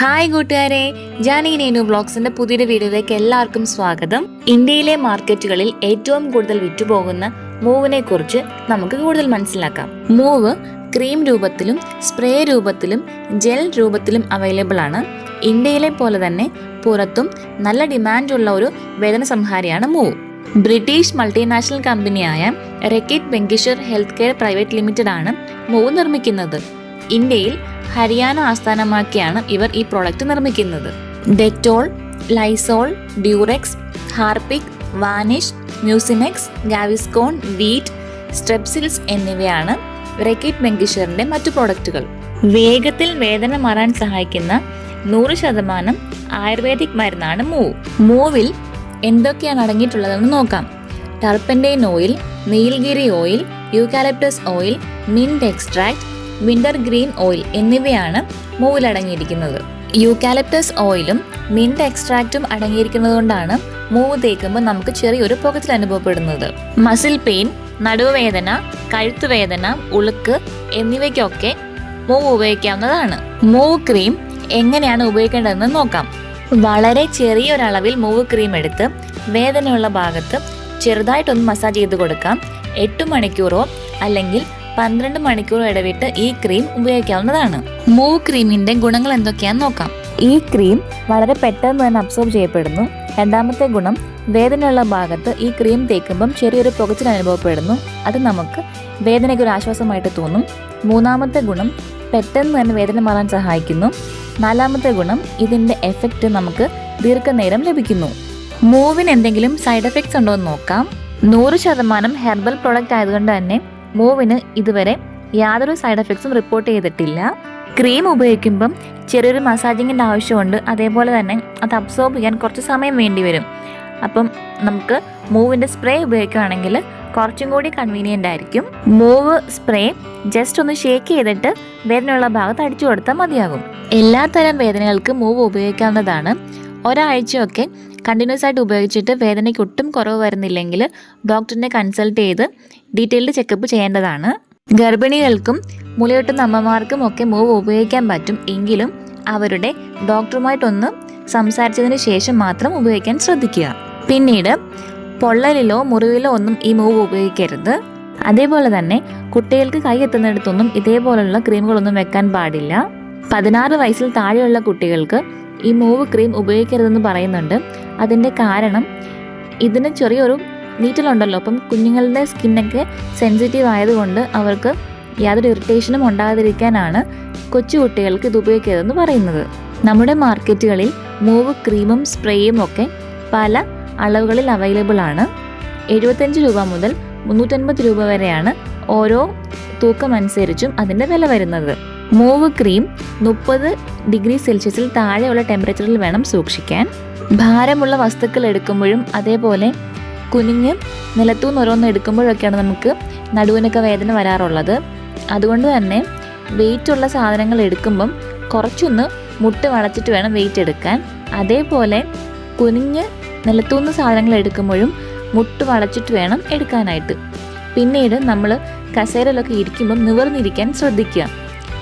Hi കൂട്ടുകാരെ ജാനി നേനു ബ്ലോഗ്സിന്റെ പുതിയൊരു വീഡിയോയിലേക്ക് എല്ലാവർക്കും സ്വാഗതം. ഇന്ത്യയിലെ മാർക്കറ്റുകളിൽ ഏറ്റവും കൂടുതൽ വിറ്റുപോകുന്ന മൂവിനെ കുറിച്ച് നമുക്ക് കൂടുതൽ മനസ്സിലാക്കാം. മൂവ് ക്രീം രൂപത്തിലും സ്പ്രേ രൂപത്തിലും ജെൽ രൂപത്തിലും അവൈലബിൾ ആണ്. ഇന്ത്യയിലെ പോലെ തന്നെ പുറത്തും നല്ല ഡിമാൻഡുള്ള ഒരു വേദന സംഹാരിയാണ് മൂവ്. ബ്രിട്ടീഷ് മൾട്ടിനാഷണൽ കമ്പനിയായ Reckitt Benckiser Health Care Private Limited ആണ് മൂവ് നിർമ്മിക്കുന്നത്. ഇന്ത്യയിൽ ഹരിയാന ആസ്ഥാനമാക്കിയാണ് ഇവർ ഈ പ്രോഡക്റ്റ് നിർമ്മിക്കുന്നത്. Dettol Lysol Durex Harpic Vanish Mucinex Gaviscon Veet Strepsils എന്നിവയാണ് റെക്കിറ്റ് ബെങ്കിഷറിന്റെ മറ്റു പ്രോഡക്റ്റുകൾ. വേഗത്തിൽ വേദന മാറാൻ സഹായിക്കുന്ന നൂറ് ശതമാനം ആയുർവേദിക് മരുന്നാണ് മൂവ് മൂവിൽ എന്തൊക്കെയാണ് അടങ്ങിയിട്ടുള്ളതെന്ന് നോക്കാം. Turpentine oil Nilgiri oil eucalyptus oil mint extract winter green oil എന്നിവയാണ് മൂവിലടങ്ങിയിരിക്കുന്നത് യൂക്കാലിപ്റ്റസ് ഓയിലും മിന്റ് എക്സ്ട്രാക്റ്റും അടങ്ങിയിരിക്കുന്നതുകൊണ്ടാണ് മൂവ് തേക്കുമ്പോൾ നമുക്ക് ചെറിയൊരു പുകച്ചിൽ അനുഭവപ്പെടുന്നത്. മസിൽ പെയിൻ നടുവേദന കഴുത്തുവേദന ഉളുക്ക് എന്നിവയ്ക്കൊക്കെ മൂവ് ഉപയോഗിക്കാവുന്നതാണ്. മൂവ് ക്രീം എങ്ങനെയാണ് ഉപയോഗിക്കേണ്ടതെന്ന് നോക്കാം. വളരെ ചെറിയൊരളവിൽ മൂവ് ക്രീം എടുത്ത് വേദനയുള്ള ഭാഗത്ത് ചെറുതായിട്ടൊന്ന് മസാജ് ചെയ്ത് കൊടുക്കാം. എട്ട് മണിക്കൂറോ അല്ലെങ്കിൽ പന്ത്രണ്ട് മണിക്കൂർ ഇടവിട്ട് ഈ ക്രീം ഉപയോഗിക്കാവുന്നതാണ്. മൂവ് ക്രീമിന്റെ ഗുണങ്ങൾ എന്തൊക്കെയാന്ന് നോക്കാം. ഈ ക്രീം വളരെ പെട്ടെന്ന് തന്നെ അബ്സോർബ് ചെയ്യപ്പെടുന്നു. രണ്ടാമത്തെ ഗുണം വേദനയുള്ള ഭാഗത്ത് ഈ ക്രീം തേക്കുമ്പം ചെറിയൊരു പുകച്ചിൽ അനുഭവപ്പെടുന്നു. അത് നമുക്ക് വേദനയ്ക്ക് ഒരു ആശ്വാസമായിട്ട് തോന്നും. മൂന്നാമത്തെ ഗുണം പെട്ടെന്ന് തന്നെ വേദന മാറാൻ സഹായിക്കുന്നു. നാലാമത്തെ ഗുണം ഇതിന്റെ എഫക്റ്റ് നമുക്ക് ദീർഘനേരം ലഭിക്കുന്നു. മൂവിന് എന്തെങ്കിലും സൈഡ് എഫക്ട്സ് ഉണ്ടോ എന്ന് നോക്കാം. നൂറ് ശതമാനം ഹെർബൽ പ്രോഡക്റ്റ് ആയതുകൊണ്ട് തന്നെ മൂവിന് ഇതുവരെ യാതൊരു സൈഡ് എഫക്ട്സും റിപ്പോർട്ട് ചെയ്തിട്ടില്ല. ക്രീം ഉപയോഗിക്കുമ്പം ചെറിയൊരു മസാജിങ്ങിന്റെ ആവശ്യമുണ്ട്. അതേപോലെ തന്നെ അത് അബ്സോർബ് ചെയ്യാൻ കുറച്ച് സമയം വേണ്ടി വരും. അപ്പം നമുക്ക് മൂവിന്റെ സ്പ്രേ ഉപയോഗിക്കുകയാണെങ്കിൽ കുറച്ചും കൂടി കൺവീനിയന്റ് ആയിരിക്കും. മൂവ് സ്പ്രേ ജസ്റ്റ് ഒന്ന് ഷേക്ക് ചെയ്തിട്ട് വേദനയുള്ള ഭാഗത്ത് അടിച്ചു കൊടുത്താൽ മതിയാകും. എല്ലാത്തരം വേദനകൾക്ക് മൂവ് ഉപയോഗിക്കാവുന്നതാണ്. ഒരാഴ്ചയൊക്കെ കണ്ടിന്യൂസ് ആയിട്ട് ഉപയോഗിച്ചിട്ട് വേദനയ്ക്ക് ഒട്ടും കുറവ് വരുന്നില്ലെങ്കിൽ ഡോക്ടറിനെ കൺസൾട്ട് ചെയ്ത് ഡീറ്റെയിൽഡ് ചെക്കപ്പ് ചെയ്യേണ്ടതാണ്. ഗർഭിണികൾക്കും മുലയൂട്ടുന്ന അമ്മമാർക്കും ഒക്കെ മൂവ് ഉപയോഗിക്കാൻ പറ്റും. എങ്കിലും അവരുടെ ഡോക്ടറുമായിട്ടൊന്ന് സംസാരിച്ചതിന് ശേഷം മാത്രം ഉപയോഗിക്കാൻ ശ്രദ്ധിക്കുക. പിന്നീട് പൊള്ളലിലോ മുറിവിലോ ഒന്നും ഈ മൂവ് ഉപയോഗിക്കരുത്. അതേപോലെ തന്നെ കുട്ടികൾക്ക് കൈ എത്തുന്നിടത്തൊന്നും ഇതേപോലെയുള്ള ക്രീമുകളൊന്നും വെക്കാൻ പാടില്ല. പതിനാറ് വയസ്സിൽ താഴെയുള്ള കുട്ടികൾക്ക് ഈ മൂവ് ക്രീം ഉപയോഗിക്കരുതെന്ന് പറയുന്നുണ്ട്. അതിന്റെ കാരണം ഇതിന് ചെറിയൊരു നീറ്റലുണ്ടല്ലോ. അപ്പം കുഞ്ഞുങ്ങളുടെ സ്കിന്നൊക്കെ സെൻസിറ്റീവ് ആയതുകൊണ്ട് അവർക്ക് യാതൊരു ഇറിറ്റേഷനും ഉണ്ടാകാതിരിക്കാനാണ് കൊച്ചുകുട്ടികൾക്ക് ഇത് ഉപയോഗിക്കരുതെന്ന് പറയുന്നത്. നമ്മുടെ മാർക്കറ്റുകളിൽ മൂവ് ക്രീമും സ്പ്രേയും ഒക്കെ പല അളവുകളിൽ അവൈലബിൾ ആണ്. എഴുപത്തഞ്ച് രൂപ മുതൽ മുന്നൂറ്റൻപത് രൂപ വരെയാണ് ഓരോ തൂക്കം അനുസരിച്ചും അതിന്റെ വില വരുന്നത്. മൂവ് ക്രീം മുപ്പത് ഡിഗ്രി സെൽഷ്യസിൽ താഴെയുള്ള ടെമ്പറേച്ചറിൽ വേണം സൂക്ഷിക്കാൻ. ഭാരമുള്ള വസ്തുക്കൾ എടുക്കുമ്പോഴും അതേപോലെ കുനിഞ്ഞ് നിലത്തുനിന്ന് ഓരോന്ന് എടുക്കുമ്പോഴൊക്കെയാണ് നമുക്ക് നടുവിനൊക്കെ വേദന വരാറുള്ളത്. അതുകൊണ്ട് തന്നെ വെയിറ്റ് ഉള്ള സാധനങ്ങൾ എടുക്കുമ്പം കുറച്ചൊന്ന് മുട്ട് വളച്ചിട്ട് വേണം വെയിറ്റ് എടുക്കാൻ. അതേപോലെ കുനിഞ്ഞ് നിലത്തുനിന്ന് സാധനങ്ങൾ എടുക്കുമ്പോഴും മുട്ട് വളച്ചിട്ട് വേണം എടുക്കാനായിട്ട്. പിന്നീട് നമ്മൾ കസേരയിലൊക്കെ ഇരിക്കുമ്പം നിവർന്നിരിക്കാൻ ശ്രദ്ധിക്കുക.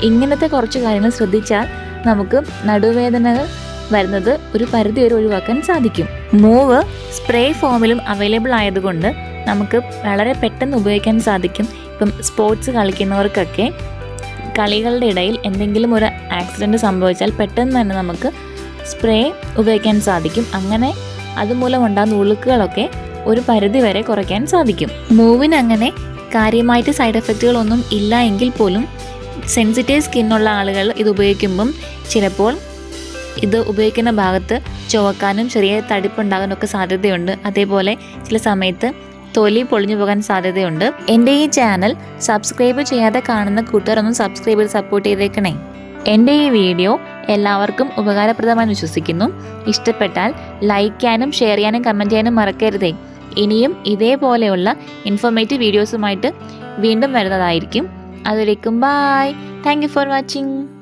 ഇങ്ങനത്തെ കുറച്ച് കാര്യങ്ങൾ ശ്രദ്ധിച്ചാൽ നമുക്ക് നടുവേദനകൾ വരുന്നത് ഒരു പരിധി വരെ ഒഴിവാക്കാൻ സാധിക്കും. മൂവ് സ്പ്രേ ഫോമിലും അവൈലബിൾ ആയതുകൊണ്ട് നമുക്ക് വളരെ പെട്ടെന്ന് ഉപയോഗിക്കാൻ സാധിക്കും. ഇപ്പം സ്പോർട്സ് കളിക്കുന്നവർക്കൊക്കെ കളികളുടെ ഇടയിൽ എന്തെങ്കിലും ഒരു ആക്സിഡന്റ് സംഭവിച്ചാൽ പെട്ടെന്ന് തന്നെ നമുക്ക് സ്പ്രേ ഉപയോഗിക്കാൻ സാധിക്കും. അങ്ങനെ അതുമൂലം ഉണ്ടാകുന്ന ഉളുക്കുകളൊക്കെ ഒരു പരിധി വരെ കുറയ്ക്കാൻ സാധിക്കും. മൂവിന് അങ്ങനെ കാര്യമായിട്ട് സൈഡ് എഫക്റ്റുകളൊന്നും ഇല്ല എങ്കിൽ പോലും സെൻസിറ്റീവ് സ്കിന്നുള്ള ആളുകൾ ഇത് ഉപയോഗിക്കുമ്പം ചിലപ്പോൾ ഇത് ഉപയോഗിക്കുന്ന ഭാഗത്ത് ചുവക്കാനും ചെറിയ തടിപ്പുണ്ടാകാനൊക്കെ സാധ്യതയുണ്ട്. അതേപോലെ ചില സമയത്ത് തൊലി പൊളിഞ്ഞു പോകാൻ സാധ്യതയുണ്ട്. എന്റെ ഈ ചാനൽ സബ്സ്ക്രൈബ് ചെയ്യാതെ കാണുന്ന കൂട്ടുകാരൊന്നും സബ്സ്ക്രൈബ് ചെയ്ത് സപ്പോർട്ട് ചെയ്തേക്കണേ. എന്റെ ഈ വീഡിയോ എല്ലാവർക്കും ഉപകാരപ്രദമായി വിശ്വസിക്കുന്നു. ഇഷ്ടപ്പെട്ടാൽ ലൈക്ക് ചെയ്യാനും ഷെയർ ചെയ്യാനും കമന്റ് ചെയ്യാനും മറക്കരുതേ. ഇനിയും ഇതേപോലെയുള്ള ഇൻഫോർമേറ്റീവ് വീഡിയോസുമായിട്ട് വീണ്ടും വരുന്നതായിരിക്കും. അതുവരേക്കും ബായ് താങ്ക് ഫോർ വാച്ചിങ്